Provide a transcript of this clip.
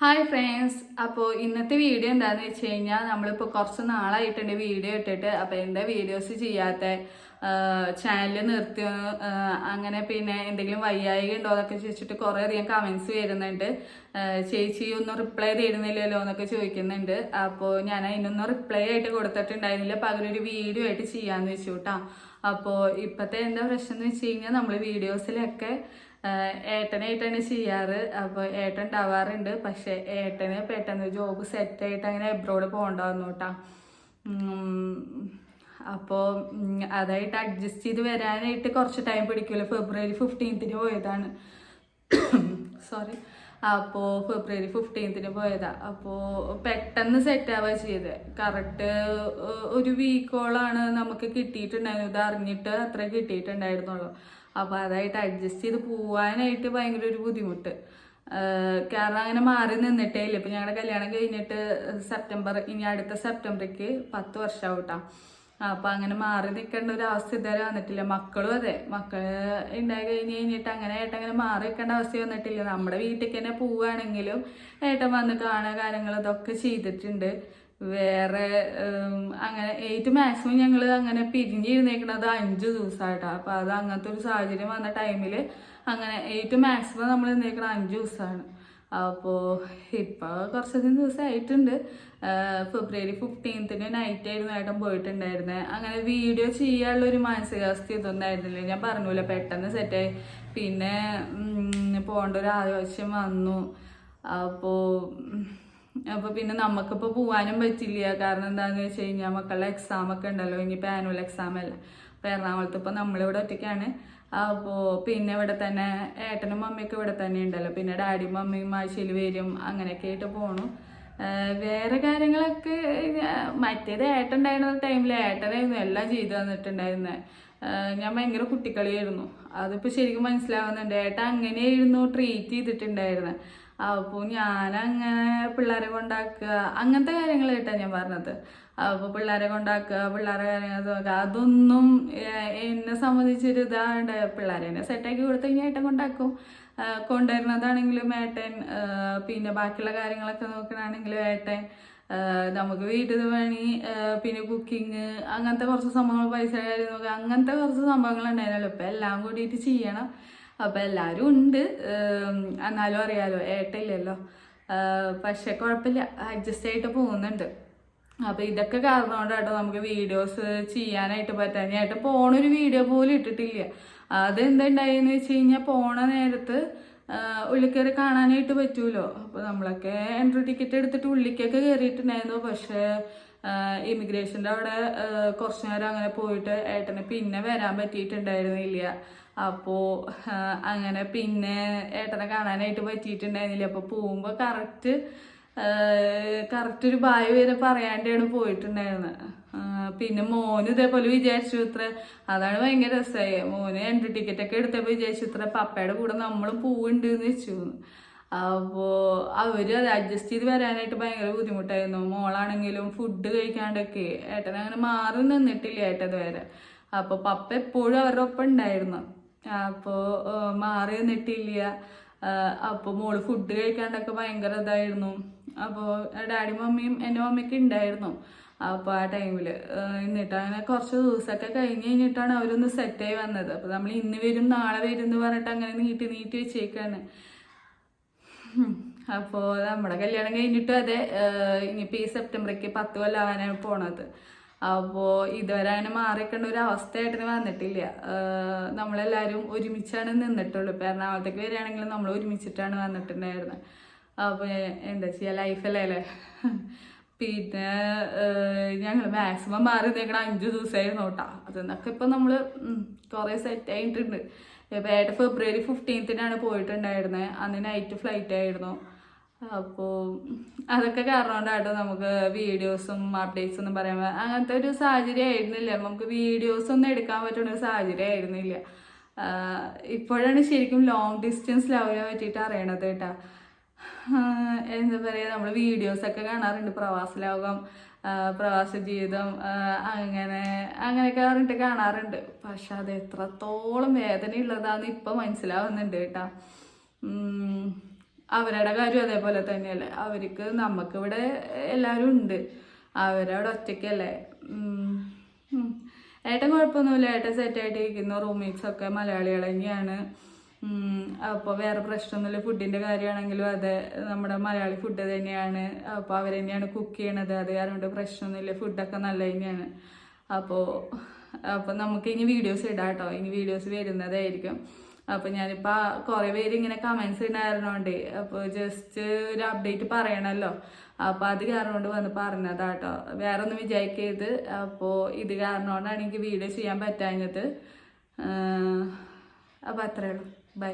Hi friends അപ്പോൾ ഇന്നത്തെ video എന്താണെന്ന് വെച്ച് കഴിഞ്ഞാൽ നമ്മളിപ്പോൾ കുറച്ച് നാളായിട്ടുണ്ട് വീഡിയോ ഇട്ടിട്ട്. അപ്പോൾ എന്റെ വീഡിയോസ് ചെയ്യാത്ത? ചാനൽ നിർത്തി അങ്ങനെ പിന്നെ എന്തെങ്കിലും വയ്യായിക ഉണ്ടോ എന്നൊക്കെ ചോദിച്ചിട്ട് കുറേ അധികം കമൻസ് വരുന്നുണ്ട്. ചേച്ചി ഒന്നും റിപ്ലൈ തരുന്നില്ലല്ലോ എന്നൊക്കെ ചോദിക്കുന്നുണ്ട്. അപ്പോൾ ഞാൻ അതിനൊന്നും റിപ്ലൈ ആയിട്ട് കൊടുത്തിട്ടുണ്ടായിരുന്നില്ല. പകരം ഒരു വീഡിയോ ആയിട്ട് ചെയ്യാമെന്ന് വെച്ചു കേട്ടോ അപ്പോൾ ഇപ്പോഴത്തെ എന്താ പ്രശ്നം എന്ന് വെച്ച് കഴിഞ്ഞാൽ നമ്മൾ വീഡിയോസിലൊക്കെ ഏട്ടനായിട്ടാണ് ചെയ്യാറ്. അപ്പോൾ ഏട്ടൻ ഉണ്ടാവാറുണ്ട്. പക്ഷെ ഏട്ടന് പെട്ടെന്ന് ജോബ് സെറ്റായിട്ട് അങ്ങനെ എബ്രോഡ് പോകണ്ടാവുന്നു കേട്ടോ അപ്പോൾ അതായിട്ട് അഡ്ജസ്റ്റ് ചെയ്ത് വരാനായിട്ട് കുറച്ച് ടൈം പിടിക്കുമല്ലോ. ഫെബ്രുവരി ഫിഫ്റ്റീൻത്തിന് പോയതാണ്. സോറി അപ്പോൾ ഫെബ്രുവരി ഫിഫ്റ്റീൻത്തിന് പോയതാ. അപ്പോൾ പെട്ടെന്ന് സെറ്റ് ആവാ ചെയ്തത്. കറക്റ്റ് ഒരു വീക്കോളാണ് നമുക്ക് കിട്ടിയിട്ടുണ്ടായിരുന്നത്. ഇത് അറിഞ്ഞിട്ട് അത്ര കിട്ടിയിട്ടുണ്ടായിരുന്നുള്ളൂ. അപ്പോൾ അതായിട്ട് അഡ്ജസ്റ്റ് ചെയ്ത് പോവാനായിട്ട് ഭയങ്കര ഒരു ബുദ്ധിമുട്ട്. കാരണം അങ്ങനെ മാറി നിന്നിട്ടേ ഇല്ല. ഇപ്പം ഞങ്ങളുടെ കല്യാണം കഴിഞ്ഞിട്ട് സെപ്റ്റംബർ ഇനി അടുത്ത സെപ്റ്റംബറിക്ക് പത്ത് വർഷമാവും കേട്ടോ അപ്പം അങ്ങനെ മാറി നിൽക്കേണ്ട ഒരു അവസ്ഥ ഇതുവരെ വന്നിട്ടില്ല. മക്കളും അതെ. മക്കൾ ഉണ്ടായി കഴിഞ്ഞ് കഴിഞ്ഞിട്ട് അങ്ങനെ ഏട്ടൻ അങ്ങനെ മാറി നിൽക്കേണ്ട അവസ്ഥ വന്നിട്ടില്ല. നമ്മുടെ വീട്ടിലേക്ക് തന്നെ പോവുകയാണെങ്കിലും ഏട്ടൻ വന്ന് കാണുക കാര്യങ്ങൾ ഇതൊക്കെ ചെയ്തിട്ടുണ്ട്. വേറെ അങ്ങനെ ഏറ്റവും മാക്സിമം ഞങ്ങൾ അങ്ങനെ പിരിഞ്ഞിരുന്നേക്കണത് അഞ്ച് ദിവസമായിട്ടാണ് അപ്പോൾ അത് അങ്ങനത്തെ ഒരു സാഹചര്യം വന്ന ടൈമിൽ അങ്ങനെ ഏറ്റവും മാക്സിമം നമ്മൾ നിന്നേക്കണത് അഞ്ച് ദിവസമാണ് അപ്പോൾ ഇപ്പോൾ കുറച്ചധികം ദിവസമായിട്ടുണ്ട് ഫെബ്രുവരി ഫിഫ്റ്റീൻത്തിന് നൈറ്റ് ആയിരുന്നു ഏട്ടൻ പോയിട്ടുണ്ടായിരുന്നത് അങ്ങനെ വീഡിയോ ചെയ്യാനുള്ള ഒരു മാനസികാവസ്ഥ ഇതൊന്നും ആയിരുന്നില്ല ഞാൻ പറഞ്ഞില്ല പെട്ടെന്ന് സെറ്റായി പിന്നെ പോകേണ്ട ഒരു ആവശ്യം വന്നു. അപ്പോൾ അപ്പോൾ പിന്നെ നമുക്കിപ്പോൾ പോകാനും പറ്റില്ല. കാരണം എന്താണെന്ന് വെച്ച് കഴിഞ്ഞാൽ മക്കളുടെ എക്സാം ഒക്കെ ഉണ്ടല്ലോ. ഇനിയിപ്പോൾ ആനുവൽ എക്സാം അല്ല. അപ്പോൾ എറണാകുളത്ത് ഇപ്പോൾ നമ്മളിവിടെ ഒറ്റയ്ക്കാണ്. അപ്പോൾ പിന്നെ ഇവിടെ തന്നെ ഏട്ടനും മമ്മിയൊക്കെ ഇവിടെ തന്നെ ഉണ്ടല്ലോ. പിന്നെ ഡാഡിയും മമ്മിയും ആഴ്ചയിൽ വരും. അങ്ങനെയൊക്കെ ആയിട്ട് പോണു. വേറെ കാര്യങ്ങളൊക്കെ മറ്റേത് ഏട്ടൻ ഉണ്ടായിരുന്ന ടൈമിൽ ഏട്ടനായിരുന്നു എല്ലാം ചെയ്തു തന്നിട്ടുണ്ടായിരുന്നത് ആഹ് ഞാൻ ഭയങ്കര കുട്ടിക്കളിയായിരുന്നു. അതിപ്പോൾ ശരിക്കും മനസ്സിലാവുന്നുണ്ട്. ഏട്ടൻ അങ്ങനെയായിരുന്നു ട്രീറ്റ് ചെയ്തിട്ടുണ്ടായിരുന്നത് അപ്പോൾ ഞാനങ്ങനെ പിള്ളേരെ കൊണ്ടാക്കുക അങ്ങനത്തെ കാര്യങ്ങൾ കേട്ടാ ഞാൻ പറഞ്ഞത്. അപ്പോൾ പിള്ളേരെ കൊണ്ടാക്കുക പിള്ളേരെ കാര്യങ്ങൾ നോക്കുക അതൊന്നും എന്നെ സംബന്ധിച്ചൊരു ഇതാണ്ട് പിള്ളേരെ എന്നെ സെറ്റാക്കി കൊടുത്ത് കഴിഞ്ഞാൽ ഏട്ടൻ കൊണ്ടാക്കും. കൊണ്ടുവരുന്നതാണെങ്കിലും ഏട്ടൻ പിന്നെ ബാക്കിയുള്ള കാര്യങ്ങളൊക്കെ നോക്കണാണെങ്കിലും ഏട്ടൻ നമുക്ക് വീട്ടിൽ ആഹ് പിന്നെ കുക്കിങ് അങ്ങനത്തെ കുറച്ച് സംഭവങ്ങൾ പൈസ കാര്യം നോക്കുക അങ്ങനത്തെ കുറച്ച് സംഭവങ്ങൾ ഉണ്ടായിരുന്നല്ലോ. ഇപ്പം എല്ലാം കൂടിയിട്ട് ചെയ്യണം. അപ്പം എല്ലാവരും ഉണ്ട്. എന്നാലും അറിയാലോ ഏട്ടയില്ലല്ലോ. പക്ഷെ കുഴപ്പമില്ല അഡ്ജസ്റ്റ് ആയിട്ട് പോകുന്നുണ്ട്. അപ്പോൾ ഇതൊക്കെ കാരണം കൊണ്ടാട്ടോ നമുക്ക് വീഡിയോസ് ചെയ്യാനായിട്ട് പറ്റാൻ ഏട്ടൻ പോണൊരു വീഡിയോ പോലും ഇട്ടിട്ടില്ല. അതെന്തുണ്ടായെന്ന് വെച്ച് കഴിഞ്ഞാൽ പോണ നേരത്ത് ഉള്ളിക്കേറി കാണാനായിട്ട് പറ്റൂലോ. അപ്പോൾ നമ്മളൊക്കെ എൻട്രി ടിക്കറ്റ് എടുത്തിട്ട് ഉള്ളിക്കൊക്കെ കയറിയിട്ടുണ്ടായിരുന്നു. പക്ഷേ ഇമിഗ്രേഷന്റെ അവിടെ കുറച്ച് നേരം അങ്ങനെ പോയിട്ട് ഏട്ടന് പിന്നെ വരാൻ പറ്റിയിട്ടുണ്ടായിരുന്നില്ല. അപ്പോൾ അങ്ങനെ പിന്നെ ഏട്ടനെ കാണാനായിട്ട് പറ്റിയിട്ടുണ്ടായിരുന്നില്ല. അപ്പോൾ പോകുമ്പോൾ കറക്റ്റ് കറക്റ്റ് ഒരു ബായ് വരെ പറയാണ്ടാണ് പോയിട്ടുണ്ടായിരുന്നത് പിന്നെ മോന് ഇതേപോലെ വിചാരിച്ചു ഇത്ര അതാണ് ഭയങ്കര രസമായി മോന് എൻട്രി ടിക്കറ്റ് ഒക്കെ എടുത്തപ്പോൾ വിചാരിച്ചു ഇത്ര പപ്പയുടെ കൂടെ നമ്മളും പോവുണ്ട് എന്ന് വെച്ചു. അപ്പോൾ അവർ അത് അഡ്ജസ്റ്റ് ചെയ്ത് വരാനായിട്ട് ഭയങ്കര ബുദ്ധിമുട്ടായിരുന്നു. മോളാണെങ്കിലും ഫുഡ് കഴിക്കാണ്ടൊക്കെ ഏട്ടൻ അങ്ങനെ മാറി നിന്നിട്ടില്ല ഏട്ടത് വരെ അപ്പോൾ പപ്പ എപ്പോഴും അവരുടെ ഒപ്പം ഉണ്ടായിരുന്നു. അപ്പോൾ മാറി നിന്നിട്ടില്ല. അപ്പോൾ മോൾ ഫുഡ് കഴിക്കാണ്ടൊക്കെ ഭയങ്കര ഇതായിരുന്നു. അപ്പോൾ ഡാഡി മമ്മിയും എന്റെ മമ്മിയൊക്കെ ഉണ്ടായിരുന്നു അപ്പോൾ ആ ടൈമിൽ എന്നിട്ട് അങ്ങനെ കുറച്ച് ദിവസമൊക്കെ കഴിഞ്ഞ് കഴിഞ്ഞിട്ടാണ് അവരൊന്ന് സെറ്റായി വന്നത്. അപ്പോൾ നമ്മൾ ഇന്ന് വരും നാളെ വരും എന്ന് പറഞ്ഞിട്ട് അങ്ങനെ നീട്ടി നീട്ടി വെച്ചേക്കാണ്. അപ്പോൾ നമ്മുടെ കല്യാണം കഴിഞ്ഞിട്ടും അതെ ഇനിയിപ്പോൾ ഈ സെപ്റ്റംബറേക്ക് പത്ത് കൊല്ലാവാനാണ് പോണത്. അപ്പോൾ ഇതുവരെ അങ്ങനെ മാറിക്കേണ്ട ഒരു അവസ്ഥയായിട്ട് വന്നിട്ടില്ല. നമ്മളെല്ലാവരും ഒരുമിച്ചാണ് നിന്നിട്ടുള്ളൂ. ഇപ്പം എറണാകുളത്തേക്ക് വരികയാണെങ്കിൽ നമ്മൾ ഒരുമിച്ചിട്ടാണ് വന്നിട്ടുണ്ടായിരുന്നത് അപ്പോൾ എന്താ ചെയ്യുക ലൈഫല്ലേ അല്ലേ പിന്നെ ഞങ്ങൾ മാക്സിമം മാറി നിൽക്കണം അഞ്ച് ദിവസമായിരുന്നു കേട്ടോ. അതെന്നൊക്കെ ഇപ്പം നമ്മൾ കുറേ സെറ്റ് ആയിട്ടുണ്ട്. ഇപ്പം ഏട്ട ഫെബ്രുവരി ഫിഫ്റ്റീൻത്തിനാണ് പോയിട്ടുണ്ടായിരുന്നത് അന്ന് നൈറ്റ് ഫ്ലൈറ്റ് ആയിരുന്നു. അപ്പോൾ അതൊക്കെ കാരണം കൊണ്ടാട്ടോ നമുക്ക് വീഡിയോസും അപ്ഡേറ്റ്സ് ഒന്നും പറയാൻ അങ്ങനത്തെ ഒരു സാഹചര്യം ആയിരുന്നില്ല. നമുക്ക് വീഡിയോസ് ഒന്നും എടുക്കാൻ പറ്റുന്ന ഒരു സാഹചര്യം ആയിരുന്നില്ല. ഇപ്പോഴാണ് ശരിക്കും ലോങ് ഡിസ്റ്റൻസ് ലവനെ പറ്റിയിട്ട് അറിയണത് കേട്ടോ. എന്താ പറയുക നമ്മൾ വീഡിയോസൊക്കെ കാണാറുണ്ട്. പ്രവാസ ലോകം പ്രവാസ ജീവിതം അങ്ങനെ അങ്ങനെയൊക്കെ പറഞ്ഞിട്ട് കാണാറുണ്ട്. പക്ഷെ അത് എത്രത്തോളം വേദനയുള്ളതാന്ന് ഇപ്പം മനസ്സിലാവുന്നുണ്ട് കേട്ടോ. അവരുടെ കാര്യം അതേപോലെ തന്നെയല്ലേ? അവർക്ക് നമുക്കിവിടെ എല്ലാവരും ഉണ്ട്. അവരവിടെ ഒറ്റയ്ക്കല്ലേ. ഏട്ടൻ കുഴപ്പമൊന്നുമില്ല. ഏട്ടൻ സെറ്റായിട്ട് ഇരിക്കുന്നു റൂംമേറ്റ്സ് ഒക്കെ മലയാളികൾ തന്നെയാണ് അപ്പോൾ വേറെ പ്രശ്നമൊന്നുമില്ല. ഫുഡിന്റെ കാര്യമാണെങ്കിലും അതെ. നമ്മുടെ മലയാളി ഫുഡ് തന്നെയാണ്. അപ്പോൾ അവർ തന്നെയാണ് കുക്ക് ചെയ്യണത്. അത് കാരണം പ്രശ്നമൊന്നുമില്ല. ഫുഡൊക്കെ നല്ല തന്നെയാണ്. അപ്പോൾ അപ്പോൾ നമുക്ക് ഇനി വീഡിയോസ് ഇടാം കേട്ടോ ഇനി വീഡിയോസ് വരുന്നതായിരിക്കും. അപ്പോൾ ഞാനിപ്പോൾ കുറേ പേര് ഇങ്ങനെ കമൻസ് ഉണ്ടായിരുന്നോണ്ട് അപ്പോൾ ജസ്റ്റ് ഒരു അപ്ഡേറ്റ് പറയണല്ലോ. അപ്പോൾ അത് കാരണം കൊണ്ട് വന്ന് പറഞ്ഞതാട്ടോ. വേറെ ഒന്നും വിചാരിക്കരുത്. അപ്പോൾ ഇത് കാരണം കൊണ്ടാണ് എനിക്ക് വീഡിയോ ചെയ്യാൻ പറ്റാഞ്ഞത്. അപ്പോൾ അത്രയേ ഉള്ളൂ. ബൈ